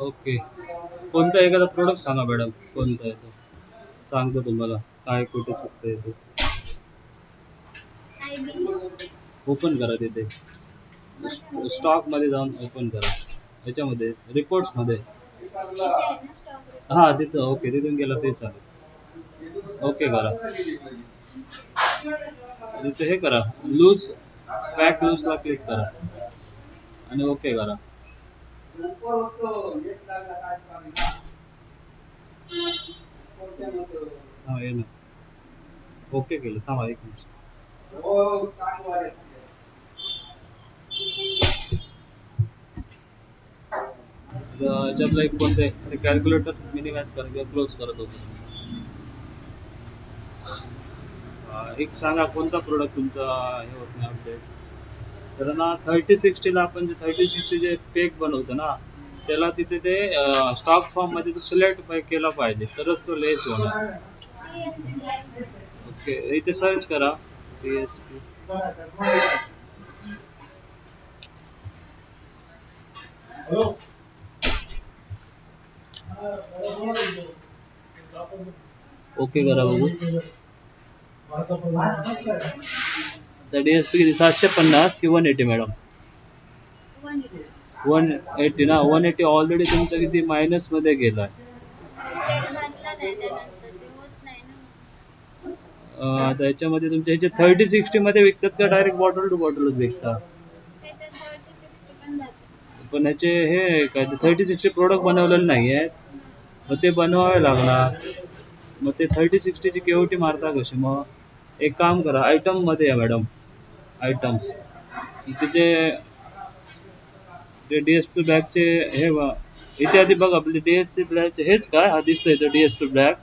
Okay. कोणता एखादा product सांगा मॅडम कोणता आहे तो? सांगतो तुम्हाला. काय कुठे चुकतंय ते. ओपन करा तिथे. स्टॉकमध्ये जाऊन ओपन करा. याच्यामध्ये रिपोर्ट्समध्ये. हा तिथं. ओके तिथून गेला ते चालेल. ओके करा. तिथे हे करा. लूज बॅक लूजला क्लिक करा. आणि ओके करा. ओके केलं. थांबा एक मिनिट. जब लाईक कोणते कॅल्क्युलेटर मिनिमाइज करा किंवा क्लोज करत होतो. एक सांगा कोणता प्रोडक्ट तुमचा हे होत नाही अपडेट तर ना थर्टी सिक्स्टीला आपण जे थर्टी सिक्स्टी जे पेक बनवतो ना त्याला तिथे ते स्टॉक फॉर्ममध्ये तो सिलेक्ट केला पाहिजे. तरच तो लेस होणार. ओके इथे सर्च करा. PSP. ओके करा बघू तर डीएसपी किती सातशे पन्नास की one eighty madam one eighty ना वन एटी ऑलरेडी तुमचं किती मायनसमध्ये गेलाय. आता याच्यामध्ये तुमच्या ह्याचे थर्टी सिक्स्टी मध्ये विकतात का डायरेक्ट बॉटल टू बॉटलच विकतात पण ह्याचे हे काय थर्टी सिक्स्टी प्रोडक्ट बनवलेले नाही आहेत. मग ते बनवावे लागणार. मग ते थर्टी सिक्स्टीची केवटी मारता कशी? मग एक काम करा आयटममध्ये या मॅडम आयटम्स इथे जे ते डीएसपी ब्लॅकचे हे इथे आधी बघ आपले डीएसपी ब्लॅकचे हेच काय? हा दिसतंय इथं डीएसपी ब्लॅक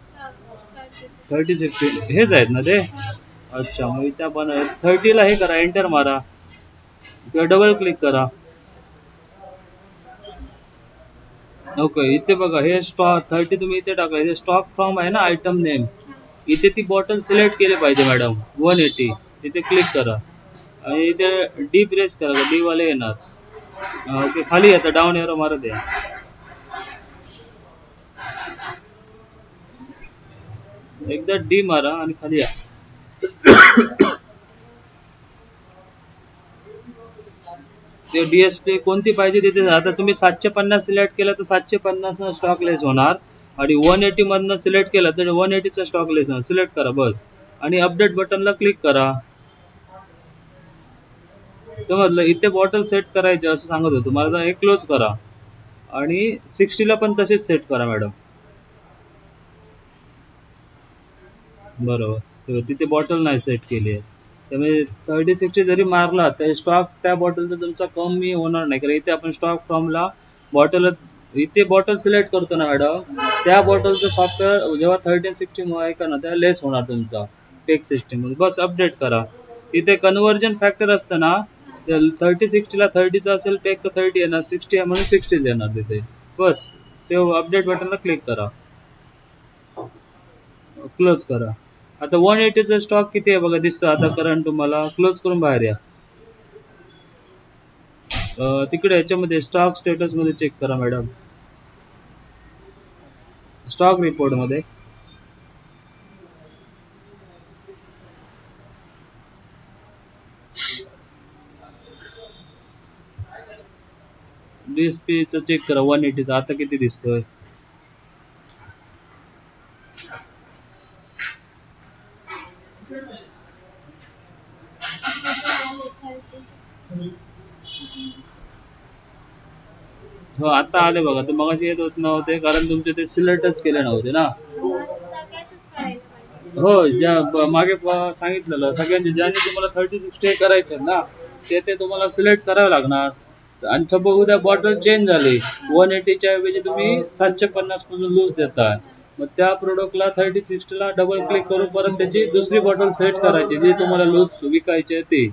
थर्टी सिक्स्टी हेच आहेत ना ते? अच्छा मग इथे आपण थर्टीला हे करा एंटर मारा. किंवा डबल क्लिक करा. ओके इथे बघा हे स्टॉक थर्टी तुम्ही इथे टाका. हे स्टॉक फॉर्म आहे ना आयटम नेम इथे ती बॉटल सिलेक्ट केली पाहिजे मॅडम वन एटी इथे क्लिक करा. आणि इथे डी प्रेस करायचं डी वाले येणार. ओके खाली येतं डाऊन एरो मारत या एकदा डी मारा आणि खाली या. ते डीएसपी कोणती पाहिजे तिथे आता तुम्ही सातशे पन्नास सिलेक्ट केलं तर सातशे पन्नास स्टॉक लेस होणार. आणि वन एटी मधनं सिलेक्ट केलं तर वन एटीचा स्टॉक लेस होणार. सिलेक्ट करा बस. आणि अपडेट बटनला क्लिक करा. समजलं इथे बॉटल सेट करायचे असं सांगत होतो. मला हे क्लोज करा. आणि सिक्स्टीला पण तसेच सेट करा मॅडम बरोबर. तिथे बॉटल नाही सेट केली आहे. त्यामुळे थर्टी सिक्स्टी जरी मारला तर स्टॉक त्या बॉटलचा तुमचा कमी होणार नाही. कारण इथे आपण स्टॉक फॉर्मला बॉटल इथे बॉटल सिलेक्ट करतो ना मॅडम त्या बॉटलचं सॉफ्टवेअर जेव्हा थर्टी सिक्स्टी आहे का ना तेव्हा लेस होणार तुमचा. पेक सिस्टीम बस अपडेट करा. इथे कन्व्हर्जन फॅक्टर असतं ना थर्टी सिक्स्टीला थर्टीचा असेल पॅक तर थर्टी येणार. सिक्स्टी आहे म्हणून सिक्स्टीच येणार तिथे. बस. सेव्ह अपडेट बटनला क्लिक करा. क्लोज करा. आता वन एटीचा स्टॉक किती आहे बघा दिसतो आता करंट तुम्हाला. क्लोज करून बाहेर या. तिकडे याच्यामध्ये स्टॉक स्टेटसमध्ये चेक करा मॅडम स्टॉक रिपोर्टमध्ये. डीएसपी चेक करा वन एटीचा आता किती दिसतोय? हो आता आले बघा. ते मगाशी येत होत नव्हते कारण तुमचे ते सिलेक्टच केले नव्हते ना? हो ज्या मागे सांगितलेलं सगळ्यांचे ज्यांनी तुम्हाला थर्टी सिक्स्टी करायचे आहेत ना ते ते तुम्हाला सिलेक्ट करावे लागणार. आणि सपोज उद्या बॉटल चेंज झाली. वन एटीच्या ऐवजी तुम्ही सातशे पन्नासपासून लूज देताय मग त्या प्रोडक्टला थर्टी सिक्स्टीला डबल क्लिक करून परत त्याची दुसरी बॉटल सेट करायची जी तुम्हाला लूज विकायची आहे ती.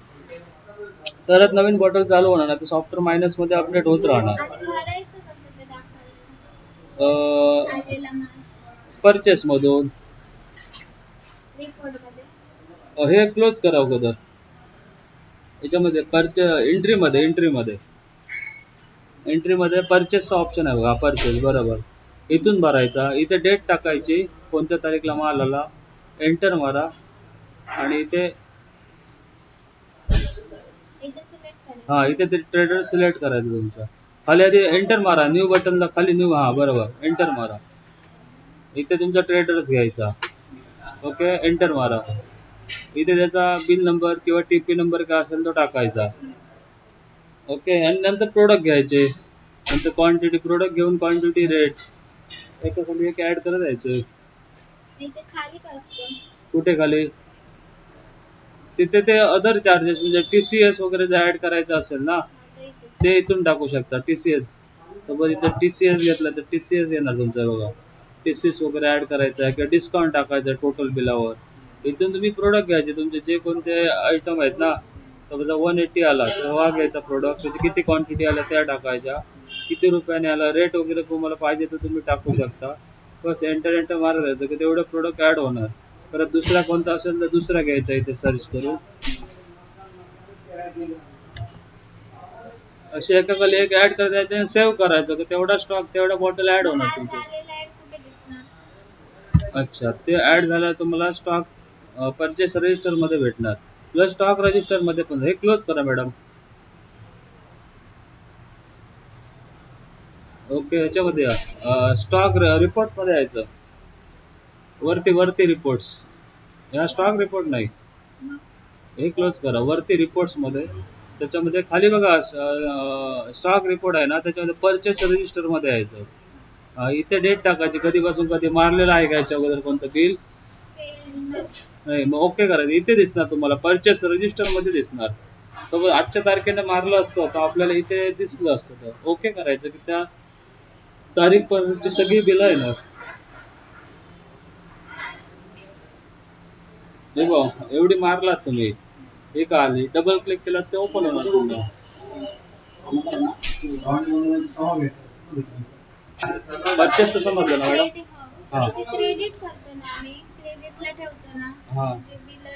तरच नवीन बॉटल चालू होणार नाही सॉफ्टवेअर मायनसमध्ये अपडेट होत राहणार. परचेस मधून. हे क्लोज करा अगोदर. याच्यामध्ये परचे एंट्री मध्ये एंट्री मध्ये. एंट्रीमध्ये परचेसचा ऑप्शन आहे बघा परचेस बरोबर. इथून भरायचा इथे डेट टाकायची कोणत्या तारीखला माल आला एंटर मारा आणि इथे हा इथे ते ट्रेडर सिलेक्ट करायचं तुमचं. खाली आधी एंटर मारा न्यू बटनला खाली न्यू हा बरोबर. एंटर मारा. इथे तुमचा ट्रेडर्स घ्यायचा. ओके एंटर मारा. इथे त्याचा बिल नंबर किंवा टीपी नंबर काय असेल तो टाकायचा. ओके आणि नंतर प्रोडक्ट घ्यायचे. नंतर क्वांटिटी प्रोडक्ट घेऊन क्वांटिटी रेट एका एक ऍड करत जायचं कुठे खाली? तिथे ते अदर चार्जेस म्हणजे टी सी एस वगैरे जर ऍड करायचं असेल ना ते इथून टाकू शकता टी सी एस सपोज इथं टी सी एस घेतलं तर टी सी एस येणार तुमचं बघा. टी सी एस वगैरे ऍड करायचं आहे किंवा डिस्काउंट टाकायचं टोटल बिलावर इथून तुम्ही प्रोडक्ट घ्यायचे तुमचे जे कोणते आयटम आहेत ना समजा वन एट्टी आला तर हा घ्यायचा प्रोडक्ट त्याची किती क्वांटिटी आल्या त्या टाकायच्या किती रुपयाने आला रेट वगैरे तुम्हाला पाहिजे तर तुम्ही टाकू शकता. बस एंटर एंटर मारत जायचं की तेवढं प्रोडक्ट ऍड होणार. परत दुसरा कोणता असेल तर दुसरा घ्यायचा इथे सर्च करून. असे एका खाली एक ऍड करायचं आणि सेव्ह करायचं की तेवढा स्टॉक तेवढा बॉटल ऍड होणार तुमचे. अच्छा ते ऍड झाल्यावर तुम्हाला स्टॉक परचेस रजिस्टरमध्ये भेटणार. प्लस स्टॉक रजिस्टरमध्ये पण हे क्लोज करा मॅडम ओके याच्यामध्ये या स्टॉक रिपोर्टमध्ये यायचं. वरती वरती रिपोर्ट्स या स्टॉक रिपोर्ट नाही. हे क्लोज करा. वरती रिपोर्ट्समध्ये. त्याच्यामध्ये खाली बघा स्टॉक रिपोर्ट आहे ना त्याच्यामध्ये परचेस रजिस्टरमध्ये यायचं. इथे डेट टाकायची. कधीपासून कधी मारलेलं आहे का याच्या अगोदर कोणतं बिल नाही. मग ओके करायचं. इथे दिसणार तुम्हाला. परचेस रजिस्टरमध्ये दिसणार. आजच्या तारखेने मारलं असतं तर आपल्याला इथे दिसलं असतं तर ओके करायचं की त्या तारीख पर्यंतची सगळी बिलं येणार हे एवढी मारलात तुम्ही. हे का आली? डबल क्लिक केलात ते ओपन होणार तुम्हाला परचेस समजलं ना मॅडम हा. क्रेडिट करतो ना आम्ही क्रेडिटला ठेवतो ना हा. जे बिल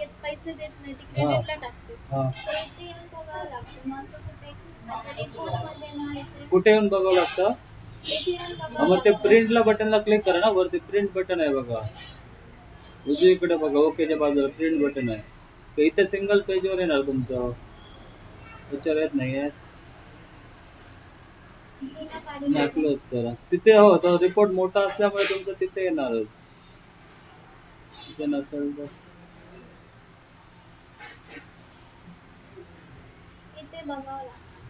येत पैसे देत नाही ते क्रेडिटला टाकतो. हा. तर इथे येऊन बघावं लागतं. मग असं कुठे आता रिपोर्टमध्ये ना इथे कुठे येऊन बघावं लागतं? इथे येऊन हा, बघावं मग ते लागतं. प्रिंटला बटनला क्लिक करा ना वरती प्रिंट बटन आहे बघा. उजवीकडे बघा ओकेच्या बाजूला प्रिंट बटन आहे. तर इथे सिंगल पेजवर येणार तुमचं. त्याच्यावर येत नाही टाकू. क्लोज करा. तिथे हो तो रिपोर्ट मोठा असल्यामुळे तुमचं तिथे येणारच. तिथे नसेल तर.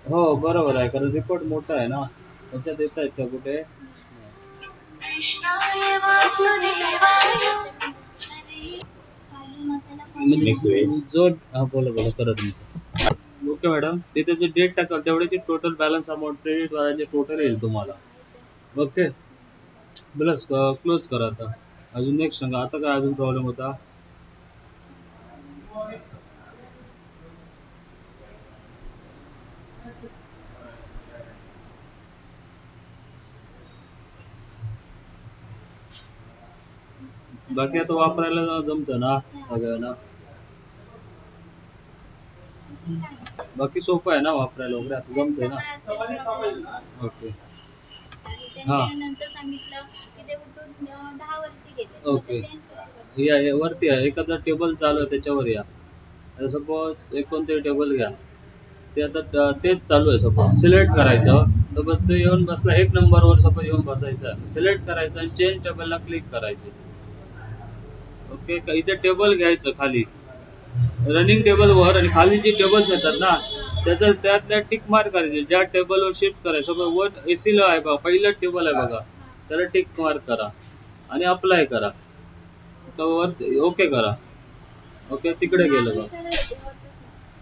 हो बरोबर आहे कारण रिपोर्ट मोठा आहे ना. त्याच्यात येत आहेत का कुठे म्हणजे. जो हा बोला बोला करा तुमचं. ओके मॅडम ते जे डेट टाकाल तेवढ्याची टोटल बॅलन्स अमाऊंट क्रेडिट वाल्याचे टोटल येईल तुम्हाला. ओके? प्लस क्लोज करा आता. अजून नेक्स्ट सांगा आता काय अजून प्रॉब्लेम होता? बाकी आता वापरायला जमतं ना सगळ्यांना? बाकी सोपं आहे ना वापरायला वगैरे? आता जमतंय ना. ओके. नंतर सांगितलं की ते उठून अं, दहा वरती गेले मग Okay. ते change कसं करणार? या या वरती आहे. एखादा टेबल चालू आहे त्याच्यावर या. सपोज एक कोणतरी टेबल घ्या. ते आता त- तेच चालू आहे सपोज सिलेक्ट करायचं. सपोज ते येऊन बसला एक नंबरवर सपोज येऊन बसायचं सिलेक्ट करायचं आणि चेंज टेबलला क्लिक करायचे. ओके इथे टेबल घ्यायचं खाली. रनिंग टेबल वर आणि खाली जे टेबल्स येतात ना त्याचं त्यातल्या टिक मार्क करायचे. ज्या टेबलवर शिफ्ट करायचं सपोज वर एसी ला आहे बघा पहिलं टेबल आहे बघा. त्याला टिक मार्क करा आणि अप्लाय करा. वर ओके करा. ओके तिकडे गेलं बघा.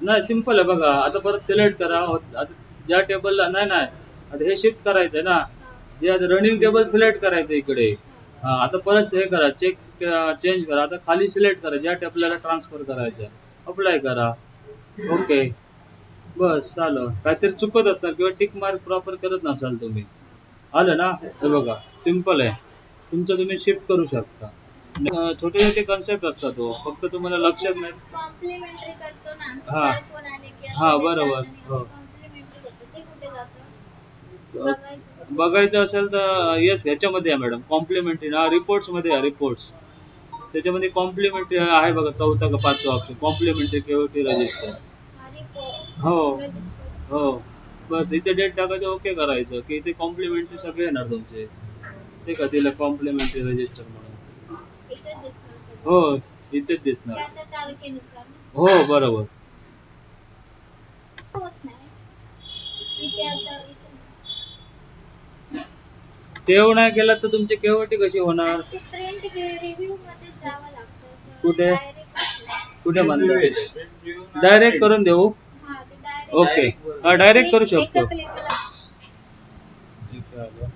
नाही. सिंपल आहे बघा. आता परत सिलेक्ट करा. आता ज्या टेबलला नाही नाही. आता हे शिफ्ट करायचंय ना. जे आता रनिंग टेबल सिलेक्ट करायचं इकडे. हा आता परत हे करा. चेक चेंज करा. आता खाली सिलेक्ट करा. ज्या टेबलला ट्रान्सफर करायचं अप्लाय करा. ओके बस झालं काहीतरी चुकत असणार किंवा टिक मार्क प्रॉपर करत नसाल तुम्ही. आलं ना? हे बघा. सिंपल आहे. तुमचं तुम्ही शिफ्ट करू शकता. छोटे छोटे कन्सेप्ट असतात हो. फक्त तुम्हाला लक्षात नाही. कॉम्प्लिमेंटरी करतो ना. हा. हा, बरोबर. हो. ते बघायचं. बघायचं असेल तर येस ह्याच्यामध्ये आहे मॅडम. कॉम्प्लिमेंटरी हा रिपोर्ट्समध्ये आहे रिपोर्ट्स त्याच्यामध्ये कॉम्प्लिमेंटरी आहे बघा चौथा का पाचवा ऑप्शन कॉम्प्लिमेंटरी केओटी रजिस्टर हा. हो. बस इथे डेट टाकायचं ओके करायचं. की इथे कॉम्प्लिमेंटरी सगळे येणार तुमचे. ते का तिला कॉम्प्लिमेंटरी रजिस्टर म्हणून. हो इथेच दिसणार. हो बरोबर होत नाही इथे आता इथे सेव्ह नाही केलं तर तुमची केवटी कशी होणार? प्रिंट रिव्ह्यू मध्ये जावं लागतं कुठे? कुठे म्हणतात डायरेक्ट करून देऊ? ओके हा डायरेक्ट करू शकतो. याच्यासाठी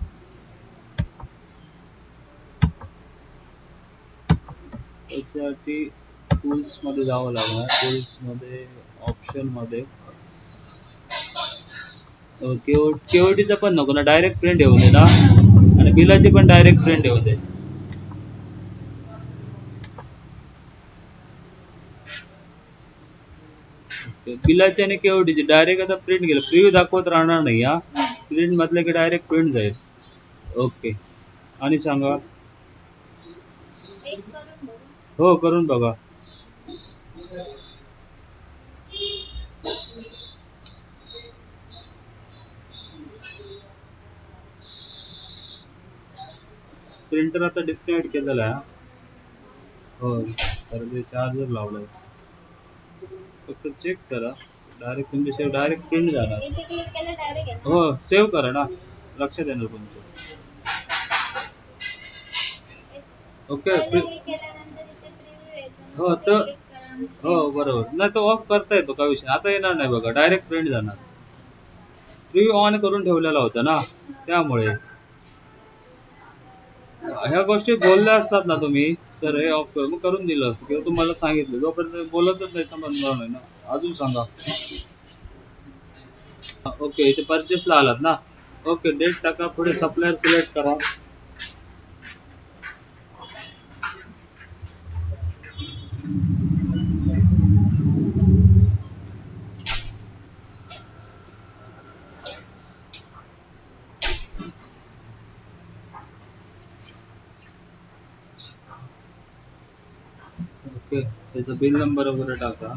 त्याच्यासाठी टूल्समध्ये जावं लागणार. टूल्समध्ये ऑप्शनमध्ये. केओटीचा पण नको ना. डायरेक्ट प्रिंट येऊ दे ना. आणि बिलाची पण डायरेक्ट प्रिंट येऊ दे Okay. बिलाची आणि केओटीची डायरेक्ट आता प्रिंट गेलं प्रिव्ह्यू दाखवत राहणार नाही हा. प्रिंट म्हटलं की डायरेक्ट प्रिंट जाईल. ओके आणि सांगा. हो करून बघा. प्रिंटर आता डिस्कनेक्ट केलेला आहे. हा. तर ते चार्जर लावलाय. फक्त चेक करा. डायरेक्ट तुमचे सेव्ह डायरेक्ट प्रिंट येणार हो सेव्ह करा ना. लक्षात येणार तुमचं. ओके हे तर-. हो बरोबर. नाही तो ऑफ करता येतो का विषय? आता येणार नाही बघा. डायरेक्ट प्रिंट जाणार. प्रिव्ह्यू ऑन करून ठेवलेला होता ना. त्यामुळे. ह्या गोष्टी बोलल्या असतात ना तुम्ही सर हे ऑफ कर मग करून दिलं असतं किंवा तुम्हाला सांगितलं जोपर्यंत बोलतच नाही समजणार नाही ना. अजून सांगा. ओके इथे परचेसला आलात ना. ओके डेट टाका पुढे सप्लायर सिलेक्ट करा. ओके त्याचा बिल नंबर वगैरे टाका.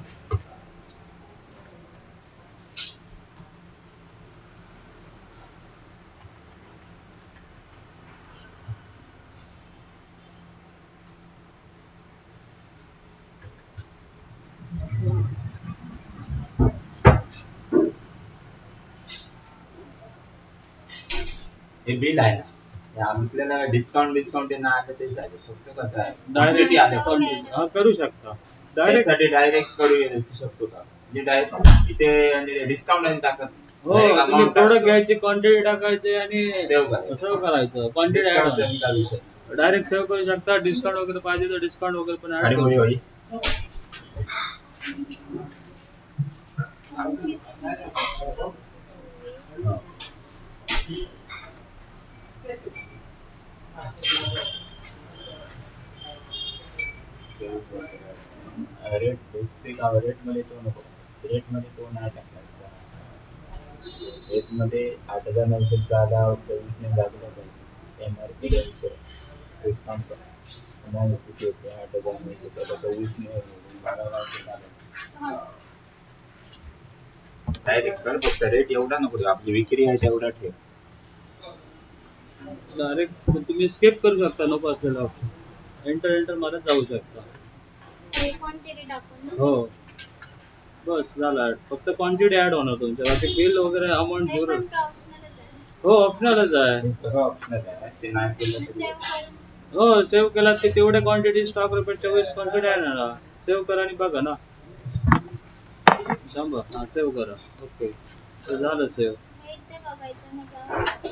हे बिल आहे ना? आपल्याला डिस्काउंट डिस्काउंट ना आलं ते झाले. फक्त कसं आहे? डायरेक्ट आलं. हा करू शकता. डायरेक्ट त्यासाठी डायरेक्ट करू शकतो का? म्हणजे डायरेक्ट इथे डिस्काउंट आहे टाकत हो प्रोडक्ट घ्यायची क्वांटिटी टाकायची आणि Save करायचं. सेव्ह करायचं. क्वांटिटी डायरेक्ट सेव्ह करू शकता. डिस्काउंट वगैरे पाहिजे तर डिस्काउंट वगैरे पण ऍड आणि करू रेट बेसिक रेटमध्ये तो नको रेटमध्ये तो नाही टाकायचा रेटमध्ये आठ हजार नऊशे जागा चोवीस ने जागला पाहिजे M R P discount amount किती होते आठ हजार नऊशे त्याला चोवीस ने बारा डायरेक्ट कर फक्त रेट एवढा नको आपली विक्री आहे तेवढा ठेव. डायरेक्ट तुम्ही स्किप करू शकता नको असलेला ऑप्शन एंटर एंटर मारत जाऊ शकता. हे क्वांटिटी टाकून ना. हो. बस झाला फक्त क्वांटिटी ऍड होणार तुमच्या बाकी बिल वगैरे अमाऊंट हे झिरो ऑप्शनलच आहे? हो ऑप्शनलच आहे. हे ते सेव्ह हो केला की तेवढे क्वांटिटी स्टॉक रुपये चोवीस क्वांटिटी आहे ना सेव्ह करा आणि बघा ना. थांबा. हा सेव्ह करा. ओके तर झालं सेव्ह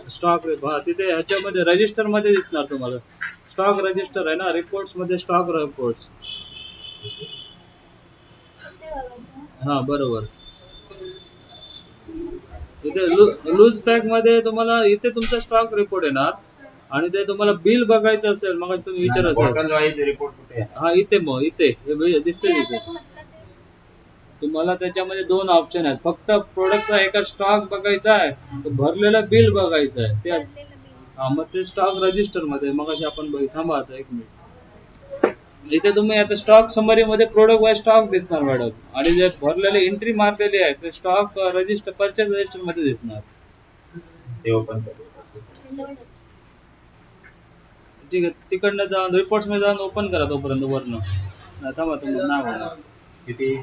स्टॉक हा तिथे ह्याच्यामध्ये रजिस्टरमध्ये दिसणार तुम्हाला. स्टॉक रजिस्टर आहे ना रिपोर्ट्समध्ये स्टॉक रिपोर्ट्स बघायचं. हा बरोबर. इथे लूज पॅकमध्ये तुम्हाला इथे तुमचा स्टॉक रिपोर्ट येणार. आणि ते तुम्हाला बिल बघायचं असेल मग तुम्ही विचार असेल रिपोर्ट हा इथे मग इथे. दिसते तिथे तुम्हाला त्याच्यामध्ये दोन ऑप्शन आहेत. फक्त प्रोडक्टचा एका स्टॉक बघायचा आहे तो भरलेलं बिल बघायचं आहे. ते हा मग ते स्टॉक रजिस्टरमध्ये मग अशी आपण थांबा आता एक मिनिट इथे तुम्ही आता स्टॉक समरी मध्ये प्रोडक्ट वाईज स्टॉक दिसणार मॅडम आणि जे भरलेले एंट्री मारलेली आहे ते स्टॉक रजिस्टर परचेस रजिस्टरमध्ये दिसणार. ते ओपन ठीक आहे. तिकडनं जाऊन रिपोर्ट्समध्ये जाऊन ओपन करा तोपर्यंत वरनं. थांबा तुम्हाला नाव किती?